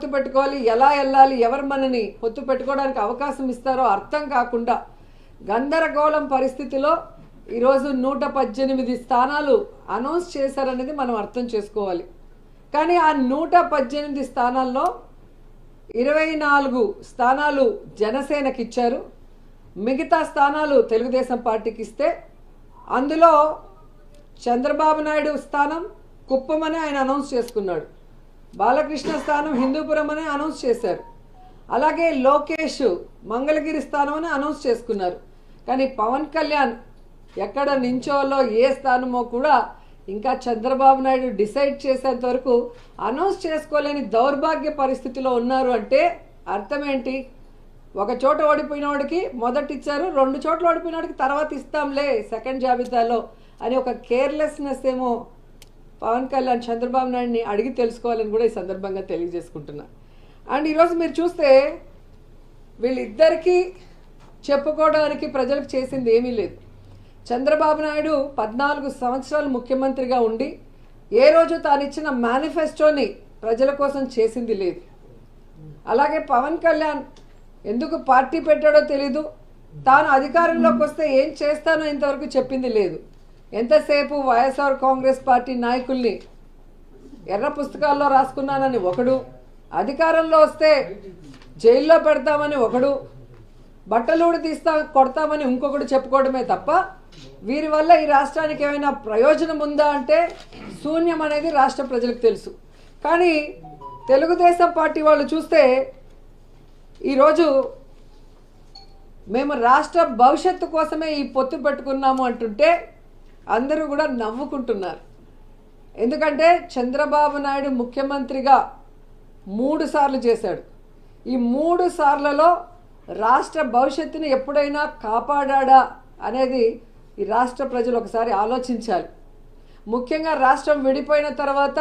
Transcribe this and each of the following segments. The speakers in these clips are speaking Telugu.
పొత్తు పెట్టుకోవాలి. ఎలా వెళ్ళాలి? ఎవరు మనని పొత్తు పెట్టుకోవడానికి అవకాశం ఇస్తారో అర్థం కాకుండా గందరగోళం పరిస్థితిలో ఈరోజు నూట పద్దెనిమిది స్థానాలు అనౌన్స్ చేశారనేది మనం అర్థం చేసుకోవాలి. కానీ ఆ నూట పద్దెనిమిది స్థానాల్లో ఇరవై నాలుగు స్థానాలు జనసేనకి ఇచ్చారు. మిగతా స్థానాలు తెలుగుదేశం పార్టీకి ఇస్తే అందులో చంద్రబాబు నాయుడు స్థానం కుప్పమని ఆయన అనౌన్స్ చేసుకున్నాడు. బాలకృష్ణ స్థానం హిందూపురం అని అనౌన్స్ చేశారు. అలాగే లోకేష్ మంగళగిరి స్థానం అని అనౌన్స్ చేసుకున్నారు. కానీ పవన్ కళ్యాణ్ ఎక్కడ నించోలో ఏ స్థానమో కూడా ఇంకా చంద్రబాబు నాయుడు డిసైడ్ చేసేంత వరకు అనౌన్స్ చేసుకోలేని దౌర్భాగ్య పరిస్థితిలో ఉన్నారు అంటే అర్థం ఏంటి? ఒక చోట ఓడిపోయిన వాడికి మొదట ఇచ్చారు రెండు చోట్ల ఓడిపోయిన వాడికి తర్వాత ఇస్తాంలే సెకండ్ జాబితాలో అని ఒక కేర్లెస్నెస్ ఏమో పవన్ కళ్యాణ్ చంద్రబాబు నాయుడిని అడిగి తెలుసుకోవాలని కూడా ఈ సందర్భంగా తెలియజేసుకుంటున్నా. అండ్ ఈరోజు మీరు చూస్తే వీళ్ళిద్దరికీ చెప్పుకోవడానికి ప్రజలకు చేసింది ఏమీ లేదు. చంద్రబాబు నాయుడు పద్నాలుగు సంవత్సరాలు ముఖ్యమంత్రిగా ఉండి ఏ రోజు తాను ఇచ్చిన మేనిఫెస్టోని ప్రజల కోసం చేసింది లేదు. అలాగే పవన్ కళ్యాణ్ ఎందుకు పార్టీ పెట్టాడో తెలీదు. తాను అధికారంలోకి వస్తే ఏం చేస్తానో ఇంతవరకు చెప్పింది లేదు. ఎంతసేపు వైఎస్ఆర్ కాంగ్రెస్ పార్టీ నాయకుల్ని ఎర్ర పుస్తకాల్లో రాసుకున్నానని ఒకడు అధికారంలో వస్తే జైల్లో పెడతామని ఒకడు బట్టలూడి తీస్తా కొడతామని ఇంకొకడు చెప్పుకోవడమే తప్ప వీరి వల్ల ఈ రాష్ట్రానికి ఏమైనా ప్రయోజనం ఉందా అంటే శూన్యం అనేది రాష్ట్ర ప్రజలకు తెలుసు. కానీ తెలుగుదేశం పార్టీ వాళ్ళు చూస్తే ఈరోజు మేము రాష్ట్ర భవిష్యత్తు కోసమే ఈ పొత్తు పెట్టుకున్నాము అంటుంటే అందరూ కూడా నవ్వుకుంటున్నారు. ఎందుకంటే చంద్రబాబు నాయుడు ముఖ్యమంత్రిగా మూడు సార్లు చేశాడు. ఈ మూడు సార్లలో రాష్ట్ర భవిష్యత్తుని ఎప్పుడైనా కాపాడా అనేది ఈ రాష్ట్ర ప్రజలు ఒకసారి ఆలోచించాలి. ముఖ్యంగా రాష్ట్రం విడిపోయిన తర్వాత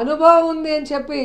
అనుభవం ఉంది అని చెప్పి